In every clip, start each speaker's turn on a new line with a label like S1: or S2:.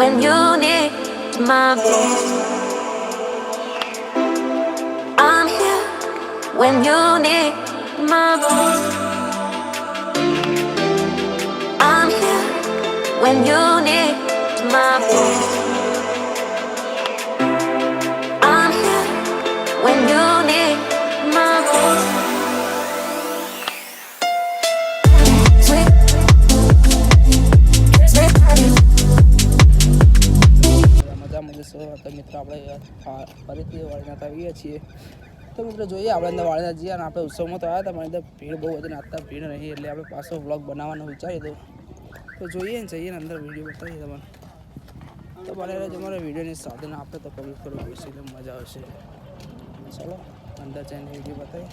S1: when you need my voice. I'm here when you need my voice. I'm here when you need my voice.
S2: જશો તો મિત્રો આપણે ફરીથી વાળીનાથ આવીએ છીએ. તો મિત્રો જોઈએ, આપણે અંદર વાળીનાથ જઈએ અને આપણે ઉત્સવમાં તો આવ્યા હતા, પણ અંદર ભીડ બહુ હતી ને અત્યારે ભીડ નહીં, એટલે આપણે પાછો વ્લોગ બનાવવાનો વિચારી દો તો જોઈએ ને, જઈએ ને અંદર વીડિયો બતાવીએ તમારે તો બને અમારા વિડીયોની સાથે ને આપણે તો પબ્લિક કરો બેસી એટલે મજા આવશે. ચલો, અંદર જઈને વીડિયો બતાવીએ.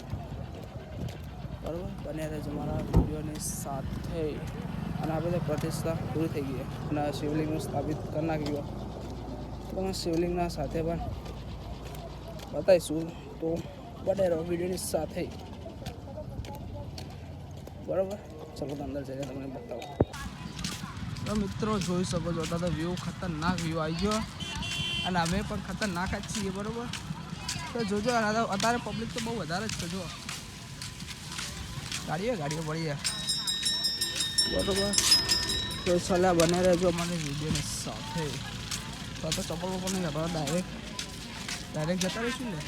S2: બરાબર? બને રહેજો મારા વિડીયોની સાથે અને આપણે તો પ્રતિષ્ઠા પૂરી થઈ ગઈ. અને શિવલિંગનું સ્થાપિત કરી નાખ્યું તમે શિવલિંગના સાથે પણ બતાવીશું તો બને રહો વિડીયોની સાથે. બરાબર? ચલો અંદર જઈને તમને બતાવો. તો મિત્રો જોઈ શકો છો તો વ્યૂ ખતરનાક વ્યૂ આવી ગયો. અને અમે પણ ખતરનાક જ છીએ, બરાબર? તો જોજો અત્યારે પબ્લિક તો બહુ વધારે જ છે જો ગાડીઓ ગાડીઓ પડી બરાબર? તો સલાહ બને રહેજો મને વિડીયોની સાથે. તો તો ચપ્પલ બપ્પલ નહીં જતો ડાયરેક્ટ ડાયરેક્ટ જતા રહીશું ને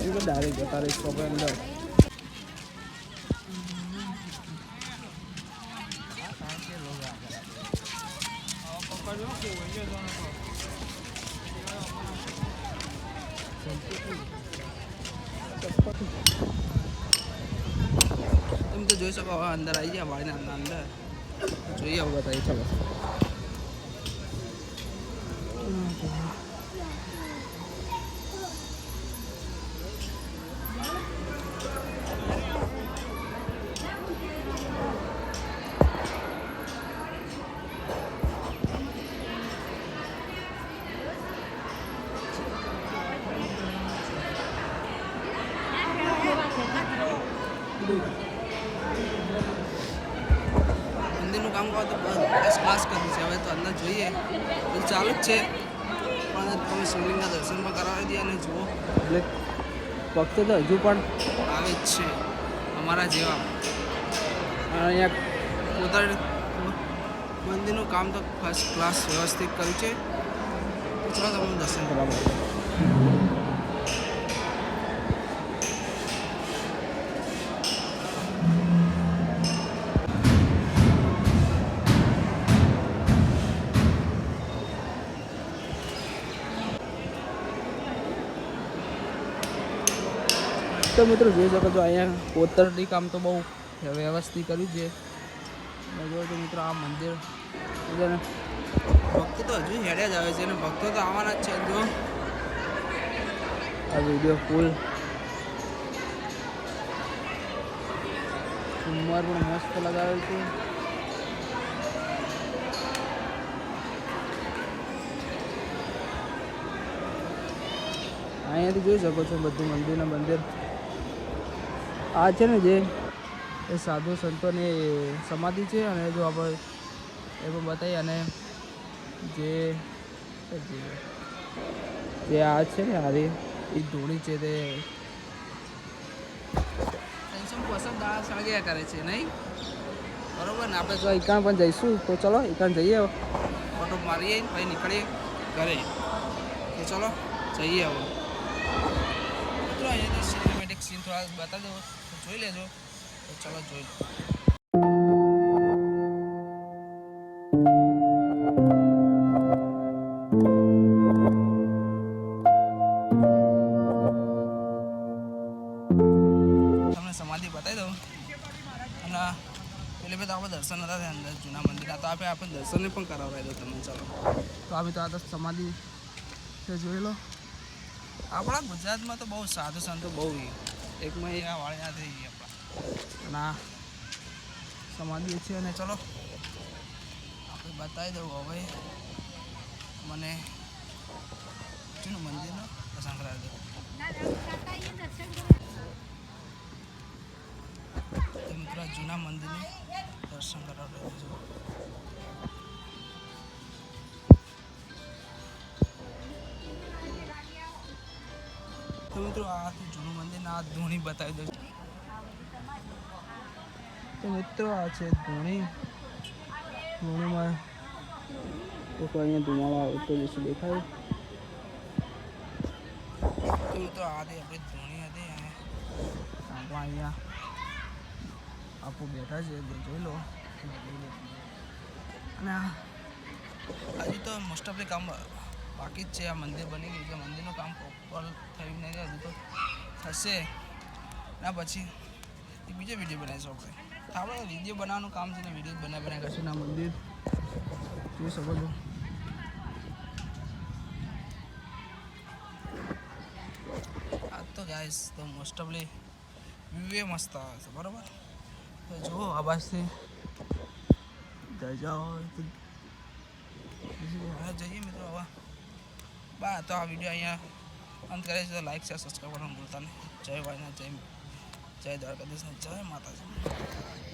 S2: એ તો ડાયરેક્ટ જતા રહીશું આપણે અંદર તમે તો જોઈ શકો હવે અંદર આવી ગયા વાળીના અંદર જોઈએ હવે બતાવી ચલો મંદિરનું કામ કરો તો બસ ક્લાસ કર્યું છે. હવે તો અંદર જોઈએ તો ચાલુ જ છે. પણ તમે શિવલિંગના દર્શન પણ કરાવી દે અને જુઓ. એટલે ભક્તો તો હજુ પણ આવે જ છે. અમારા જેવા. અહીંયા પોતાનું મંદિરનું કામ તો ફર્સ્ટ ક્લાસ વ્યવસ્થિત કર્યું છે. ચાલો તમને દર્શન કરવા તો મિત્રો જોઈ શકો છો અહીંયા કોતરણી કામ તો બહુ વ્યવસ્થિત કર્યું છે. અને જો તો મિત્રો, આ મંદિર છે ને ભક્તો તો હજુ હેડ્યા જ આવે છે અને ભક્તો તો આવવાના જ છે જો. આ વીડિયો ફૂલ ઉંમર પણ મસ્ત લગાવેલ છે. અહીંયાથી જોઈ શકો છો બધું મંદિરના મંદિર. આ છે ને જે એ સાધુ સંતોની સમાધિ છે અને જો આપણે એ પણ બતાવીએ અને જે જે- આ છે ને હારી એ ધૂણી છે તે. પસંદ દાળ સળગ્યા કરે છે નહીં? બરોબર ને? આપણે જો એકાણ પણ જઈશું. તો ચલો એકાણ જઈએ ઓટો મારીએ પછી નીકળીએ ઘરે. તો ચલો જઈએ હવે. મિત્રો અહીંયાથી સિનેમેટિક સીન થોડા બતાવી દો જોઈ લેજો. તો ચલો જોઈ લો સમાધિ બતાવી દઉં. અને પેલે બે આપણે દર્શન હતા થયા અંદર, જૂના મંદિરના તો આપણે આપણે દર્શનને પણ કરાવડાવી દો તમને ચાલો. તો આ તો આ સમાધિ જોઈ લો. આપણા ગુજરાતમાં તો બહુ સાધુ સંતો બહુ એક એકમાં એ આ થઈ ગયા આપણા. ના સમાધિ છે અને ચલો, આપણે બતાવી દઉં હવે મને જૂનું મંદિરનો દર્શન કરાવી દઉં. મિત્રો જૂના મંદિરનું દર્શન કરાવી મિત્રો આ જૂનું મંદિર આ ધૂણી બતાવી દઉં તો મિત્રો, આ છે ધૂણી ધૂણીમાં તો અહીંયા ધુમાડો આવતો જશે દેખાય. તો મિત્રો, આ હતી આપણી ધૂણી હતી. અને આપણા અહીંયા આપો બેઠા છે જોઈ લો. અને હજી તો મોસ્ટ ઓફ કામ બાકી જ છે આ મંદિર બની ગયું છે. મંદિરનું કામ પ્રોપર થયું નથી હજુ તો થશે. ના, પછી એક બીજો વીડિયો બનાવીશું આપણે. તો આપણે વીડિયો બનાવવાનું કામ છે ને વીડિયો બનાવી બનાવી કરશું ને આ મંદિર. જોઈ શકો છો. આ તો ગાઈસ તો મોસ્ટ ઓફલી વ્યૂ મસ્ત આવે છે, બરાબર? તો જુઓ આવાજથી. જઈ જાઓ તો હવે જઈએ મિત્રો હવે બા, તો આ વીડિયો અહીંયા અંત કરે છે તો લાઈક શેર સબસ્ક્રાઈબ કરવાનું ભૂલતા નહીં. જય ભાઈના જય જય દ્વારકાધીશ જય માતાજી.